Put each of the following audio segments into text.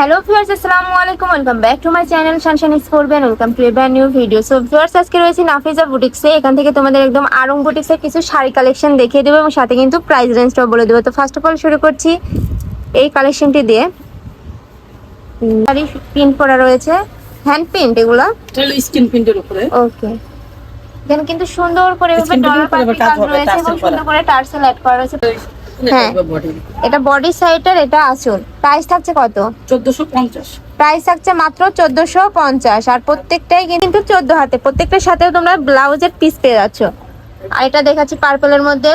Hello viewers আসসালামু আলাইকুম welcome back to my channel শানশান স্পোর্টবেন welcome to a brand new video so viewers আজকে রয়েছে নাফিজা বুটিক্সে এখান থেকে তোমাদের একদম আরং বুটিক্সের কিছু শাড়ি কালেকশন দেখিয়ে দেবো এবং সাথে কিন্তু প্রাইস রেঞ্জটাও বলে দেবো। তো ফার্স্ট অফ অল শুরু করছি এই কালেকশনটি দিয়ে। শাড়ি প্রিন্ট করা রয়েছে। হ্যান্ড প্রিন্ট এগুলো। স্কিন প্রিন্টের উপরে। ওকে এখানে কিন্তু সুন্দর করে এভাবে ডলার কাজ রয়েছে এবং সুন্দর করে টার্সেল অ্যাড করা রয়েছে। হ্যাঁ। এটা বডি সাইডের এটা আসল প্রাইস থাকছে কত? চোদ্দশো পঞ্চাশ। প্রাইস থাকছে মাত্র চোদ্দশো পঞ্চাশ। আর প্রত্যেকটাই কিন্তু চোদ্দ হাতে। প্রত্যেকটার সাথেও তোমরা ব্লাউজের পিস পেয়ে যাচ্ছ। আর এটা দেখাচ্ছি পার্পলের মধ্যে।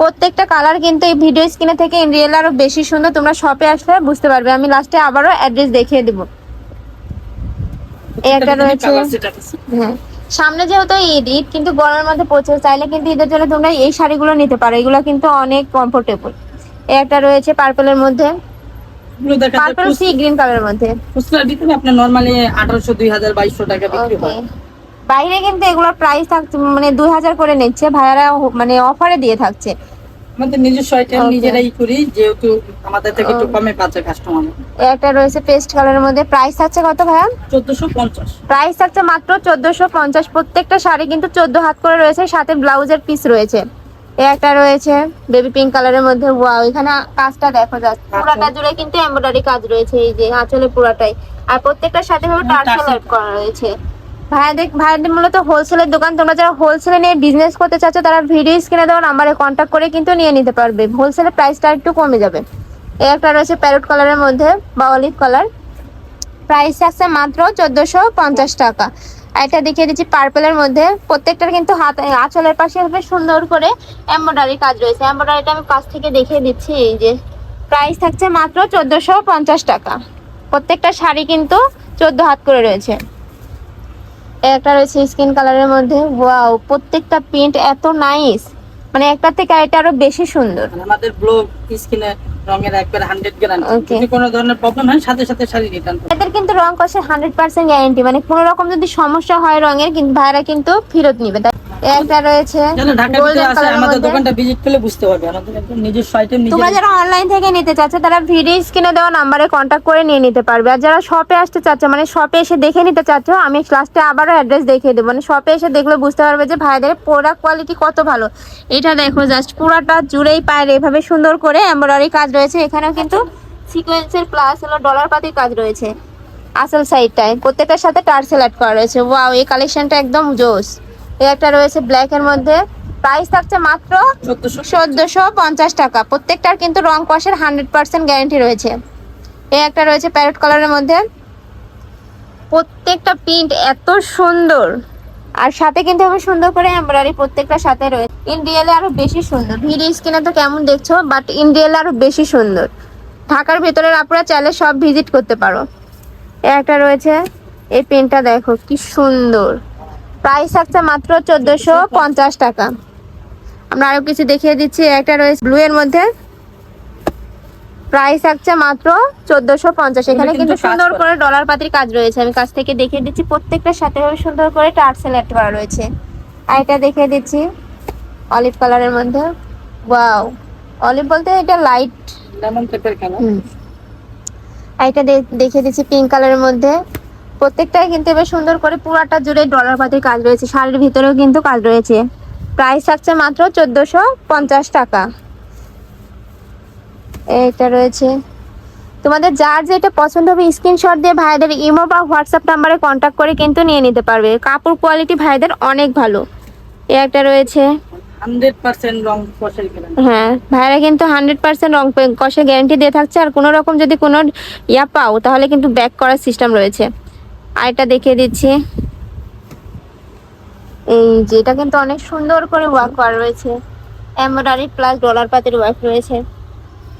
প্রত্যেকটা কালার কিন্তু এই ভিডিও স্ক্রিনে থেকে ইন রিয়েল আরও বেশি সুন্দর। তোমরা শপে আসলে বুঝতে পারবে। আমি লাস্টে আবারও অ্যাড্রেস দেখিয়ে দেবো। এই একটা রয়েছে। হ্যাঁ। সামনে যেহেতু ঈদ ঈদ কিন্তু গরমের মধ্যে প্রচুর। চাইলে কিন্তু ঈদের জন্য তোমরা এই শাড়িগুলো নিতে পারো। এগুলো কিন্তু অনেক কমফোর্টেবল একটা রয়েছে পার্পলের মধ্যে। পার্পল সি গ্রিন কালারের মধ্যে। খুচরা আপনার নরমালি টাকা বিক্রি হয়। বাইরে কিন্তু এগুলো প্রাইস থাকছে মানে দুই হাজার করে নিচ্ছে। ভাইয়ারা মানে অফারে দিয়ে থাকছে। আমাদের নিজস্ব আইটেম নিজেরাই করি যেহেতু আমাদের থেকে একটু কমে পাচ্ছে কাস্টমার একটা রয়েছে পেস্ট কালারের মধ্যে। প্রাইস থাকছে কত ভাইয়া? চোদ্দশো পঞ্চাশ। প্রাইস থাকছে মাত্র চোদ্দশো পঞ্চাশ। প্রত্যেকটা শাড়ি কিন্তু চোদ্দ হাত করে রয়েছে সাথে ব্লাউজের পিস রয়েছে। একটা রয়েছে বেবি পিঙ্ক কালারের মধ্যে। ওয়াও এখানে কাজটা দেখো যাচ্ছে পুরাটা জুড়ে কিন্তু এমব্রয়ডারি কাজ রয়েছে এই যে আঁচলে পুরাটাই। আর প্রত্যেকটার সাথে ভাবে টার্সেল করা রয়েছে। ভাইয়াদের ভাইয়াদের মূলত হোলসেলের দোকান। তোমরা যারা হোলসেলে নিয়ে বিজনেস করতে চাচ্ছ, তারা ভিডিও স্ক্রিনে দেওয়া নাম্বারে কন্ট্যাক্ট করে কিন্তু নিয়ে নিতে পারবে। হোলসেলের প্রাইসটা একটু কমে যাবে। এই একটা রয়েছে প্যারট কালারের মধ্যে, বা অলিভ কালার প্রাইস আছে মাত্র চোদ্দশো পঞ্চাশ টাকা। এটা দেখিয়ে দিচ্ছি পার্পেলের মধ্যে। প্রত্যেকটার কিন্তু হাত আঁচলের পাশে বেশ সুন্দর করে এমব্রয়ডারি কাজ রয়েছে। এমব্রয়ডারিটা আমি কাছ থেকে দেখিয়ে দিচ্ছি, এই যে। প্রাইস থাকছে মাত্র চোদ্দশো পঞ্চাশ টাকা। প্রত্যেকটা শাড়ি কিন্তু চোদ্দ হাত করে রয়েছে। একটা রয়েছে স্কিন কালারের মধ্যে। ওয়াও প্রত্যেকটা প্রিন্ট এত নাইস মানে একটা থেকে এটা আরও বেশি সুন্দর। মানে আমাদের ব্লু স্কিনে রঙের একবার হান্ড্রেড গ্যারান্টি যদি কোনো ধরনের প্রবলেম হয় সাথে সাথে শাড়ি রিটার্ন এদের কিন্তু রং কষে 100% গ্যারান্টি মানে কোনো রকম যদি সমস্যা হয় রঙের কিন্তু ভাইরা কিন্তু ফেরত নিবে। একটা রয়েছে। ঢাকা golden ভিতরে আসে colour এর আমাদের দোকানটা ভিজিট করলে বুঝতে পারবে। আমাদের একদম নিজস্ব আইটেম তোমরা যারা অনলাইন থেকে নিতে চাচ্ছ তারা ভিডিও স্ক্রিনে দেওয়া নাম্বারে কন্ট্যাক্ট করে নিয়ে নিতে পারবে। আর যারা শপে আসতে চাচ্ছ মানে শপে এসে দেখে নিতে চাচ্ছ আমি লাস্টে আবারও অ্যাড্রেস দেখিয়ে দেবো। মানে শপে এসে দেখলে বুঝতে পারবে যে ভাইদের প্রোডাক্ট কোয়ালিটি কত ভালো। এটা দেখো জাস্ট পুরাটা জুড়েই পায়ের এভাবে সুন্দর করে এমব্রয়ডারি কাজ রয়েছে। এখানেও কিন্তু সিকোয়েন্সের প্লাস হলো ডলার পাতির কাজ রয়েছে। আসল সাইডটায় প্রত্যেকটার সাথে টার্সেল অ্যাড করা রয়েছে। ওয়াও এই কালেকশনটা একদম জোস। এই একটা রয়েছে ব্ল্যাক এর মধ্যে। প্রাইস থাকছে মাত্র চোদ্দশো। পঞ্চাশ টাকা। প্রত্যেকটার কিন্তু রং কষের হান্ড্রেড পার্সেন্ট গ্যারেন্টি রয়েছে। এই একটা রয়েছে প্যারট কালারের মধ্যে। প্রত্যেকটা প্রিন্ট এত সুন্দর। আর সাথে কিন্তু খুব সুন্দর করে এমব্রয়ডারি প্রত্যেকটার সাথে রয়েছে। ইন রিয়েলে আরও বেশি সুন্দর। ভিডিও স্ক্রিনে তো কেমন দেখছ? বাট ইন রিয়েলে আরও বেশি সুন্দর। ঢাকার ভেতরের আপনারা চাইলে সব ভিজিট করতে পারো। একটা রয়েছে। এই পেনটা দেখো কি সুন্দর। প্রাইস থাকছে মাত্র চোদ্দশো পঞ্চাশ টাকা। আমরা আরও কিছু দেখিয়ে দিচ্ছি একটা রয়েছে ব্লু এর মধ্যে। প্রাইস থাকছে মাত্র চোদ্দশো পঞ্চাশ। এখানে কিন্তু সুন্দর করে ডলার পাতির কাজ রয়েছে। আমি কাছ থেকে দেখিয়ে দিচ্ছি প্রত্যেকটার সাথে সুন্দর করে টার্সেল অ্যাড করা রয়েছে। আর এটা দেখিয়ে দিচ্ছি অলিভ কালারের মধ্যে। ওয়াও অলিভ বলতে এটা লাইট লেমন পেপার কেন আর এটা দেখিয়ে দিচ্ছি পিঙ্ক কালারের মধ্যে। প্রত্যেকটাই কিন্তু এবার সুন্দর করে পুরাটা জুড়ে ডলার পাতির কাজ রয়েছে। শাড়ির ভিতরেও কিন্তু কাজ রয়েছে। প্রাইস থাকছে মাত্র চোদ্দশো পঞ্চাশ টাকা। এইটা রয়েছে। তোমাদের যার যেটা পছন্দ হবে স্ক্রিনশট দিয়ে ভাইদের ইমো বা হোয়াটসঅ্যাপ নাম্বারে কন্ট্যাক্ট করে কিন্তু নিয়ে নিতে পারবে। কাপড় কোয়ালিটি ভাইদের অনেক ভালো। এ একটা রয়েছে। হ্যাঁ ভাইরা কিন্তু হান্ড্রেড পার্সেন্ট রং গ্যারান্টি দিয়ে থাকছে। আর কোনো রকম যদি কোনো ইয়া পাও তাহলে কিন্তু ব্যাক করার সিস্টেম রয়েছে। আর এটা দেখিয়ে দিচ্ছি। এই যেটা কিন্তু অনেক সুন্দর করে ওয়ার্ক করা রয়েছে। এমব্রয়ডারি প্লাস ডলার পাতির ওয়ার্ক রয়েছে।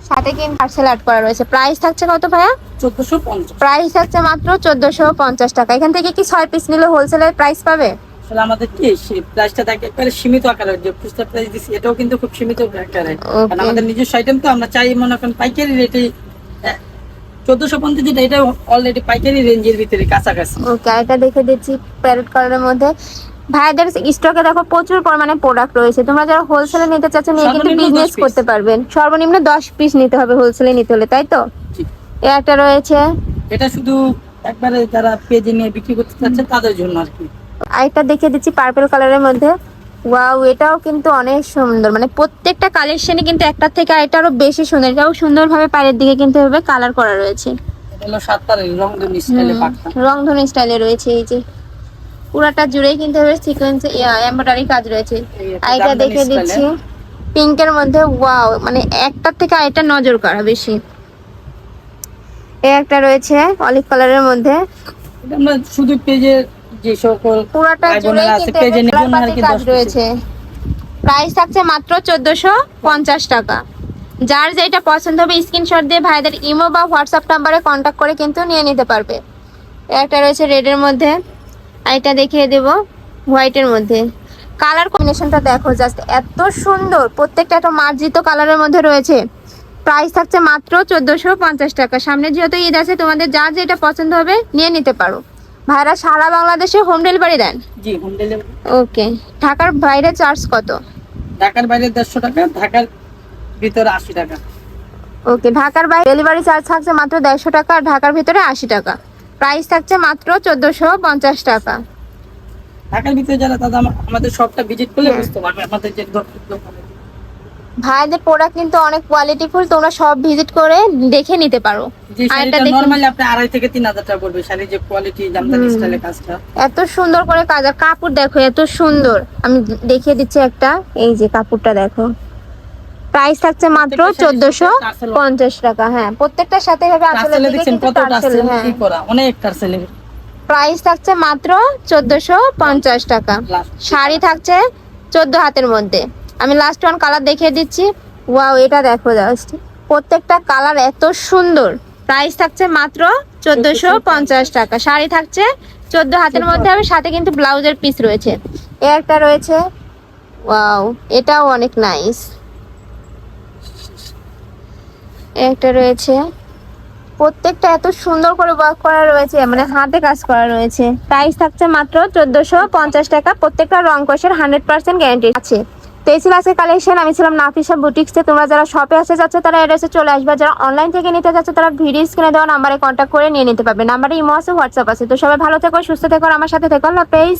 সাথে কিন্তু পার্সেল অ্যাড করা রয়েছে। প্রাইস থাকছে কত ভাইয়া? চোদ্দশো পঞ্চাশ। প্রাইস থাকছে মাত্র চোদ্দশো পঞ্চাশ টাকা। এখান থেকে কি ছয় পিস নিলে হোলসেলের প্রাইস পাবে? আসলে আমাদের কি প্রাইসটা থাকে একবারে সীমিত আকারে যে খুচরা প্রাইস দিচ্ছি এটাও কিন্তু খুব সীমিত আকারে। Okay. কারণ আমাদের নিজস্ব আইটেম তো আমরা চাই মনে করেন পাইকারি রেটে চোদ্দশো পঞ্চাশ যেটা এটা অলরেডি পাইকারি রেঞ্জের ভিতরে কাছাকাছি। ওকে এটা দেখে দিচ্ছি প্যারেট কালারের মধ্যে। ভাইদের স্টকে দেখো প্রচুর পরিমাণে প্রোডাক্ট রয়েছে। তোমরা যারা হোলসেলে নিতে চাচ্ছ নিয়ে কিন্তু সর্বনিম্ন বিজনেস করতে পারবেন। সর্বনিম্ন দশ পিস নিতে হবে হোলসেলে নিতে হলে তাই তো? একটা রয়েছে। এটা শুধু একবারে যারা পেজে নিয়ে বিক্রি করতে চাচ্ছে তাদের জন্য আর কি। আরেকটা দেখিয়ে দিচ্ছি পার্পল কালারের মধ্যে। ওয়াও এটাও কিন্তু অনেক সুন্দর। মানে প্রত্যেকটা কালেকশনই কিন্তু একটার থেকে আরেকটা আরও বেশি সুন্দর। এটাও সুন্দরভাবে পায়ের দিকে কিন্তু এভাবে কালার করা রয়েছে। এটা হলো সাতটার রংধন স্টাইলে পাকটা রংধনু স্টাইলে রয়েছে এই যে। পুরাটা জুড়েই কিন্তু এভাবে সিকোয়েন্স এমব্রয়ডারি কাজ রয়েছে। একটা আইটা দেখে দিচ্ছি। এর। পিঙ্কের মধ্যে ওয়াও মানে একটার থেকে আরেকটা নজর কাড়া বেশি। এই একটা রয়েছে অলিভ কালারের মধ্যে। শুধু পেজে যে সকল পুরাটা পেজে নিবেন আর কি কাজ রয়েছে। প্রাইস থাকছে মাত্র চোদ্দশো পঞ্চাশ টাকা। যার যেটা পছন্দ হবে স্ক্রিনশট দিয়ে ভাইদের ইমো বা হোয়াটসঅ্যাপ নাম্বারে কন্ট্যাক্ট করে কিন্তু নিয়ে নিতে পারবে। একটা রয়েছে রেডের মধ্যে আর এটা দেখিয়ে দেব হোয়াইটের মধ্যে। কালার কম্বিনেশনটা দেখো জাস্ট এত সুন্দর। প্রত্যেকটা একটা মার্জিত কালারের মধ্যে রয়েছে। প্রাইস থাকছে মাত্র চোদ্দোশো পঞ্চাশ টাকা। সামনে যেহেতু ঈদ আছে তোমাদের যার যেটা পছন্দ হবে নিয়ে নিতে পারো। ভাইরা সারা বাংলাদেশে হোম ডেলিভারি দেন? জি হোম ডেলিভারি ওকে। ঢাকার বাইরে চার্জ কত? ঢাকার বাইরে দেড়শো টাকা ঢাকার ভিতরে আশি টাকা। ওকে ঢাকার বাইরে ডেলিভারি চার্জ থাকছে মাত্র দেড়শো টাকা আর ঢাকার ভিতরে আশি টাকা। প্রাইস থাকছে মাত্র চোদ্দোশো পঞ্চাশ টাকা। ঢাকার ভিতরে যারা তাদের আমাদের শপটা ভিজিট করলে। বুঝতে পারবে আমাদের যে। ভাইদের প্রোডাক্ট কিন্তু অনেক কোয়ালিটিফুল তোমরা সব ভিজিট করে দেখে নিতে পারো। নরমালি আপনি আড়াই থেকে তিন হাজার টাকা পড়বে শাড়ির যে কোয়ালিটি জামদানি হুম। কাজটা। এত সুন্দর করে কাজ আর কাপড় দেখো এত সুন্দর। আমি দেখিয়ে দিচ্ছি একটা এই যে কাপড়টা দেখো। প্রাইস থাকছে মাত্র প্রত্যেকটা চোদ্দশো পঞ্চাশ টাকা হ্যাঁ। প্রত্যেকটার সাথে হবে আসলে টার্সেল হ্যাঁ। অনেক প্রাইস থাকছে মাত্র চোদ্দশো পঞ্চাশ টাকা। শাড়ি থাকছে চোদ্দ হাতের মধ্যে। আমি লাস্ট ওয়ান কালার দেখিয়ে দিচ্ছি। ওয়াও এটা দেখো জাস্ট প্রত্যেকটা কালার এত সুন্দর। প্রাইস থাকছে মাত্র চোদ্দশো পঞ্চাশ টাকা। শাড়ি থাকছে চোদ্দ হাতের মধ্যে হবে সাথে কিন্তু ব্লাউজের পিস রয়েছে। এ একটা রয়েছে। ওয়াও এটাও অনেক নাইস একটা রয়েছে। প্রত্যেকটা এত সুন্দর করে ওয়ার্ক করা রয়েছে মানে হাতে কাজ করা রয়েছে। প্রাইস থাকছে মাত্র চোদ্দশো পঞ্চাশ টাকা। প্রত্যেকটা রং কষের হান্ড্রেড পার্সেন্ট গ্যারান্টি আছে। তো এই ছিল আজকের কালেকশন আমি ছিলাম নাফিসা বুটিক্সে তোমরা যারা শপে আসতে যাচ্ছে, তারা এড্রেসে চলে আসবে। যারা অনলাইন থেকে নিতে যাচ্ছে তারা ভিডিও স্ক্রিনে দেওয়া নাম্বারে কন্ট্যাক্ট করে নিয়ে নিতে পারবে। নাম্বারে ইমো আছে হোয়াটসঅ্যাপ আছে। তো সবাই ভালো থেকো, সুস্থ থেকো আমার সাথে থেকো। আল্লাহ হাফেজ।